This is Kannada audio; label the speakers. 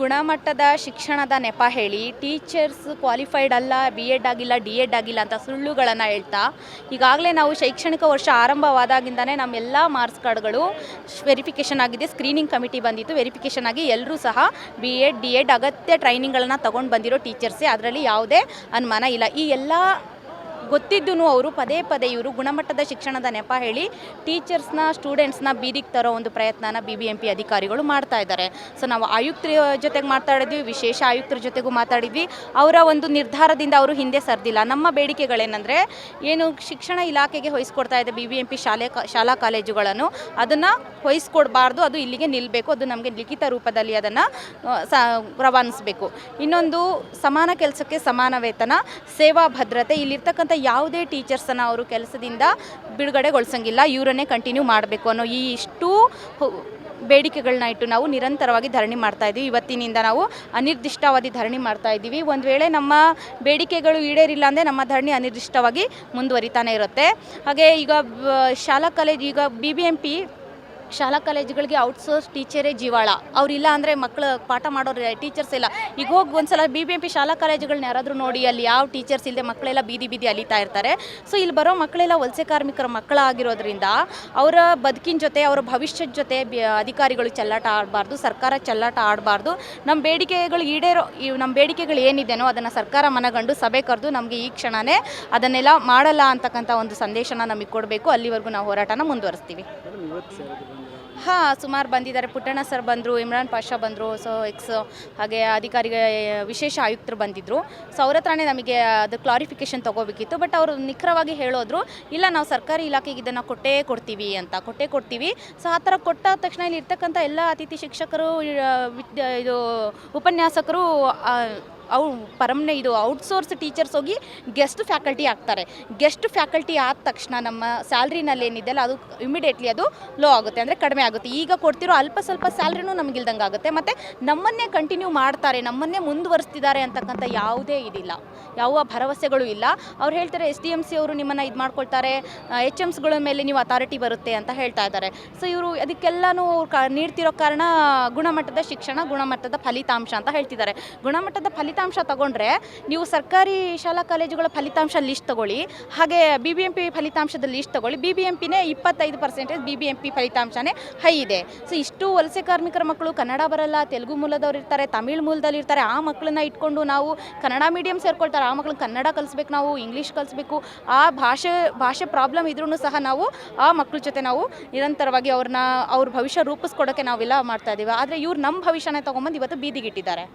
Speaker 1: ಗುಣಮಟ್ಟದ ಶಿಕ್ಷಣದ ನೆಪ ಹೇಳಿ ಟೀಚರ್ಸ್ ಕ್ವಾಲಿಫೈಡ್ ಅಲ್ಲ ಬಿ ಎಡ್ ಆಗಿಲ್ಲ ಡಿ ಎಡ್ ಆಗಿಲ್ಲ ಅಂತ ಸುಳ್ಳುಗಳನ್ನು ಹೇಳ್ತಾ, ಈಗಾಗಲೇ ನಾವು ಶೈಕ್ಷಣಿಕ ವರ್ಷ ಆರಂಭವಾದಾಗಿಂದನೇ ನಮ್ಮ ಎಲ್ಲ ಮಾರ್ಕ್ಸ್ ಕಾರ್ಡ್ಗಳು ವೆರಿಫಿಕೇಷನ್ ಆಗಿದೆ, ಸ್ಕ್ರೀನಿಂಗ್ ಕಮಿಟಿ ಬಂದಿತ್ತು, ವೆರಿಫಿಕೇಷನ್ ಆಗಿ ಎಲ್ಲರೂ ಸಹ ಬಿ ಎಡ್ ಡಿ ಎಡ್ ಅಗತ್ಯ ಟ್ರೈನಿಂಗ್ಗಳನ್ನು ತೊಗೊಂಡು ಬಂದಿರೋ ಟೀಚರ್ಸೇ, ಅದರಲ್ಲಿ ಯಾವುದೇ ಅನುಮಾನ ಇಲ್ಲ. ಈ ಎಲ್ಲ ಗೊತ್ತಿದ್ದೂ ಅವರು ಪದೇ ಪದೇ ಇವರು ಗುಣಮಟ್ಟದ ಶಿಕ್ಷಣದ ನೆಪ ಹೇಳಿ ಟೀಚರ್ಸ್ನ ಸ್ಟೂಡೆಂಟ್ಸ್ನ ಬೀದಿಗೆ ತರೋ ಒಂದು ಪ್ರಯತ್ನನ ಬಿ ಬಿ ಎಂ ಪಿ ಅಧಿಕಾರಿಗಳು ಮಾಡ್ತಾ ಇದ್ದಾರೆ. ಸೊ ನಾವು ಆಯುಕ್ತರ ಜೊತೆಗೆ ಮಾತಾಡಿದ್ವಿ ವಿಶೇಷ ಆಯುಕ್ತರ ಜೊತೆಗೂ ಮಾತಾಡಿದ್ವಿ. ಅವರ ಒಂದು ನಿರ್ಧಾರದಿಂದ ಅವರು ಹಿಂದೆ ಸರ್ದಿಲ್ಲ. ನಮ್ಮ ಬೇಡಿಕೆಗಳೇನೆಂದರೆ ಏನು ಶಿಕ್ಷಣ ಇಲಾಖೆಗೆ ಹೊಯ್ಸ್ಕೊಡ್ತಾ ಇದೆ ಬಿ ಬಿ ಎಂ ಪಿ ಶಾಲೆ ಶಾಲಾ ಕಾಲೇಜುಗಳನ್ನು ಅದನ್ನು ಹೊಯ್ಸ್ಕೊಡಬಾರ್ದು, ಅದು ಇಲ್ಲಿಗೆ ನಿಲ್ಲಬೇಕು ಅದು ನಮಗೆ ಲಿಖಿತ ರೂಪದಲ್ಲಿ ಅದನ್ನು ರವಾನಿಸಬೇಕು. ಇನ್ನೊಂದು ಸಮಾನ ಕೆಲಸಕ್ಕೆ ಸಮಾನ ವೇತನ, ಸೇವಾ ಭದ್ರತೆ, ಇಲ್ಲಿರ್ತಕ್ಕಂಥ ಯಾವುದೇ ಟೀಚರ್ಸನ್ನು ಅವರು ಕೆಲಸದಿಂದ ಬಿಡುಗಡೆಗೊಳಿಸಂಗಿಲ್ಲ. ಇವರನ್ನೇ ಕಂಟಿನ್ಯೂ ಮಾಡಬೇಕು ಅನ್ನೋ ಈ ಇಷ್ಟು ಬೇಡಿಕೆಗಳನ್ನ ಇಟ್ಟು ನಾವು ನಿರಂತರವಾಗಿ ಧರಣಿ ಮಾಡ್ತಾ ಇದ್ದೀವಿ. ಇವತ್ತಿನಿಂದ ನಾವು ಅನಿರ್ದಿಷ್ಟಾವಧಿ ಧರಣಿ ಮಾಡ್ತಾ ಇದ್ದೀವಿ. ಒಂದು ವೇಳೆ ನಮ್ಮ ಬೇಡಿಕೆಗಳು ಈಡೇರಿಲ್ಲ ಅಂದರೆ ನಮ್ಮ ಧರಣಿ ಅನಿರ್ದಿಷ್ಟವಾಗಿ ಮುಂದುವರಿತಾನೆ ಇರುತ್ತೆ. ಹಾಗೆ ಈಗ ಶಾಲಾ ಕಾಲೇಜ್ ಈಗ ಬಿ ಬಿ ಎಂ ಪಿ ಶಾಲಾ ಕಾಲೇಜುಗಳಿಗೆ ಔಟ್ಸೋರ್ಸ್ ಟೀಚರೇ ಜೀವಾಳ. ಅವರಿಲ್ಲ ಅಂದರೆ ಮಕ್ಕಳು ಪಾಠ ಮಾಡೋರು ಟೀಚರ್ಸ್ ಇಲ್ಲ. ಈಗ ಹೋಗಿ ಒಂದ್ಸಲ ಬಿ ಬಿ ಎಂ ಪಿ ಶಾಲಾ ಕಾಲೇಜುಗಳನ್ನ ಯಾರಾದರೂ ನೋಡಿ ಅಲ್ಲಿ ಯಾವ ಟೀಚರ್ಸ್ ಇಲ್ಲದೆ ಮಕ್ಕಳೆಲ್ಲ ಬೀದಿ ಬೀದಿ ಅಲಿತಾ ಇರ್ತಾರೆ. ಸೊ ಇಲ್ಲಿ ಬರೋ ಮಕ್ಕಳೆಲ್ಲ ವಲಸೆ ಕಾರ್ಮಿಕರ ಮಕ್ಕಳಾಗಿರೋದ್ರಿಂದ ಅವರ ಬದುಕಿನ ಜೊತೆ, ಅವರ ಭವಿಷ್ಯದ ಜೊತೆ ಅಧಿಕಾರಿಗಳು ಚೆಲ್ಲಾಟ ಆಡಬಾರ್ದು, ಸರ್ಕಾರ ಚೆಲ್ಲಾಟ ಆಡಬಾರ್ದು. ನಮ್ಮ ಬೇಡಿಕೆಗಳು ಈಡೇರೋ ನಮ್ಮ ಬೇಡಿಕೆಗಳು ಏನಿದೆನೋ ಅದನ್ನು ಸರ್ಕಾರ ಮನಗಂಡು ಸಭೆ ಕರೆದು ನಮಗೆ ಈ ಕ್ಷಣನೇ ಅದನ್ನೆಲ್ಲ ಮಾಡಲ್ಲ ಅಂತಕ್ಕಂಥ ಒಂದು ಸಂದೇಶನ ನಮಗೆ ಕೊಡಬೇಕು. ಅಲ್ಲಿವರೆಗೂ ನಾವು ಹೋರಾಟನ ಮುಂದುವರಿಸ್ತೀವಿ. ಹಾಂ, ಸುಮಾರು ಬಂದಿದ್ದಾರೆ ಪುಟ್ಟಣ್ಣ ಸರ್ ಬಂದರು, ಇಮ್ರಾನ್ ಪಾಷಾ ಬಂದರು, ಸೊ ಎಕ್ಸ್ ಹಾಗೆ ಅಧಿಕಾರಿಗೆ ವಿಶೇಷ ಆಯುಕ್ತರು ಬಂದಿದ್ದರು ಸೊ ಅವ್ರ ಹತ್ರನೇ ನಮಗೆ ಅದು ಕ್ಲಾರಿಫಿಕೇಷನ್ ತೊಗೋಬೇಕಿತ್ತು. ಬಟ್ ಅವರು ನಿಖರವಾಗಿ ಹೇಳೋದ್ರು, ಇಲ್ಲ, ನಾವು ಸರ್ಕಾರಿ ಇಲಾಖೆಗೆ ಇದನ್ನು ಕೊಟ್ಟೇ ಕೊಡ್ತೀವಿ ಅಂತ, ಕೊಟ್ಟೇ ಕೊಡ್ತೀವಿ. ಸೊ ಆ ಥರ ಕೊಟ್ಟ ತಕ್ಷಣ ಇಲ್ಲಿ ಇರ್ತಕ್ಕಂಥ ಎಲ್ಲ ಅತಿಥಿ ಶಿಕ್ಷಕರು ಇದು ಉಪನ್ಯಾಸಕರು ಅವು ಪರಮ್ನೆ ಇದು ಔಟ್ಸೋರ್ಸ್ ಟೀಚರ್ಸ್ ಹೋಗಿ ಗೆಸ್ಟ್ ಫ್ಯಾಕಲ್ಟಿ ಆಗ್ತಾರೆ ಗೆಸ್ಟ್ ಫ್ಯಾಕಲ್ಟಿ ಆದ ತಕ್ಷಣ ನಮ್ಮ ಸ್ಯಾಲ್ರಿನಲ್ಲಿ ಏನಿದೆಯಲ್ಲ ಅದು ಇಮಿಡಿಯೇಟ್ಲಿ ಅದು ಲೋ ಆಗುತ್ತೆ, ಅಂದರೆ ಕಡಿಮೆ ಆಗುತ್ತೆ. ಈಗ ಕೊಡ್ತಿರೋ ಅಲ್ಪ ಸ್ವಲ್ಪ ಸ್ಯಾಲ್ರಿನೂ ನಮ್ಗೆ ಇಲ್ದಂಗೆ ಆಗುತ್ತೆ. ಮತ್ತು ನಮ್ಮನ್ನೇ ಕಂಟಿನ್ಯೂ ಮಾಡ್ತಾರೆ, ನಮ್ಮನ್ನೇ ಮುಂದುವರಿಸ್ತಿದ್ದಾರೆ ಅಂತಕ್ಕಂಥ ಯಾವುದೇ ಇದಿಲ್ಲ. ಯಾವ ಭರವಸೆಗಳು ಇಲ್ಲ. ಅವ್ರು ಹೇಳ್ತಾರೆ, ಎಸ್ ಡಿ ಎಂ ಸಿ ಅವರು ನಿಮ್ಮನ್ನು ಇದು ಮಾಡ್ಕೊಳ್ತಾರೆ, ಎಚ್ ಎಮ್ಸ್ಗಳ ಮೇಲೆ ನೀವು ಅಥಾರಿಟಿ ಬರುತ್ತೆ ಅಂತ ಹೇಳ್ತಾ ಇದ್ದಾರೆ. ಸೊ ಇವರು ಅದಕ್ಕೆಲ್ಲನೂ ಕ ನೀಡ್ತಿರೋ ಕಾರಣ ಗುಣಮಟ್ಟದ ಶಿಕ್ಷಣ, ಗುಣಮಟ್ಟದ ಫಲಿತಾಂಶ ಅಂತ ಹೇಳ್ತಿದ್ದಾರೆ. ಗುಣಮಟ್ಟದ ಫಲಿತಾಂಶ ತಗೊಂಡ್ರೆ ನೀವು ಸರ್ಕಾರಿ ಶಾಲಾ ಕಾಲೇಜುಗಳ ಫಲಿತಾಂಶ ಲಿಸ್ಟ್ ತಗೊಳ್ಳಿ. ಹಾಗೆ ಬಿ ಬಿ ಎಂ ಪಿ ಫಲಿತಾಂಶದ ಲಿಸ್ಟ್ ತಗೊಳ್ಳಿ. ಬಿ ಬಿ ಎಂ ಪಿನೇ ಇಪ್ಪತ್ತೈದು percentage B B M P ಫಲಿತಾಂಶನೇ high ಇದೆ. ಸೊ ಇಷ್ಟು ವಲಸೆ ಕಾರ್ಮಿಕರ ಮಕ್ಕಳು ಕನ್ನಡ ಬರಲ್ಲ, ತೆಲುಗು ಮೂಲದವ್ರು ಇರ್ತಾರೆ, ತಮಿಳ್ ಮೂಲದಲ್ಲಿ ಇರ್ತಾರೆ. ಆ ಮಕ್ಕಳನ್ನ ಇಟ್ಕೊಂಡು ನಾವು ಕನ್ನಡ ಮೀಡಿಯಂ ಸೇರ್ಕೊಳ್ತಾರೆ. ಆ ಮಕ್ಕಳು ಕನ್ನಡ ಕಲಿಸ್ಬೇಕು ನಾವು ಇಂಗ್ಲೀಷ್ ಕಲಿಸ್ಬೇಕು. ಆ ಭಾಷೆ ಭಾಷೆ ಪ್ರಾಬ್ಲಮ್ ಇದ್ರೂ ಸಹ ನಾವು ಆ ಮಕ್ಕಳ ಜೊತೆ ನಾವು ನಿರಂತರವಾಗಿ ಅವ್ರನ್ನ, ಅವ್ರ ಭವಿಷ್ಯ ರೂಪಿಸ್ಕೊಡೋಕ್ಕೆ ನಾವೆಲ್ಲ ಮಾಡ್ತಾ ಇದ್ದೀವಿ. ಆದರೆ ಇವ್ರು ನಮ್ಮ ಭವಿಷ್ಯನೇ ತೊಗೊಂಬಂದು ಇವತ್ತು ಬೀದಿಗಿಟ್ಟಿದ್ದಾರೆ.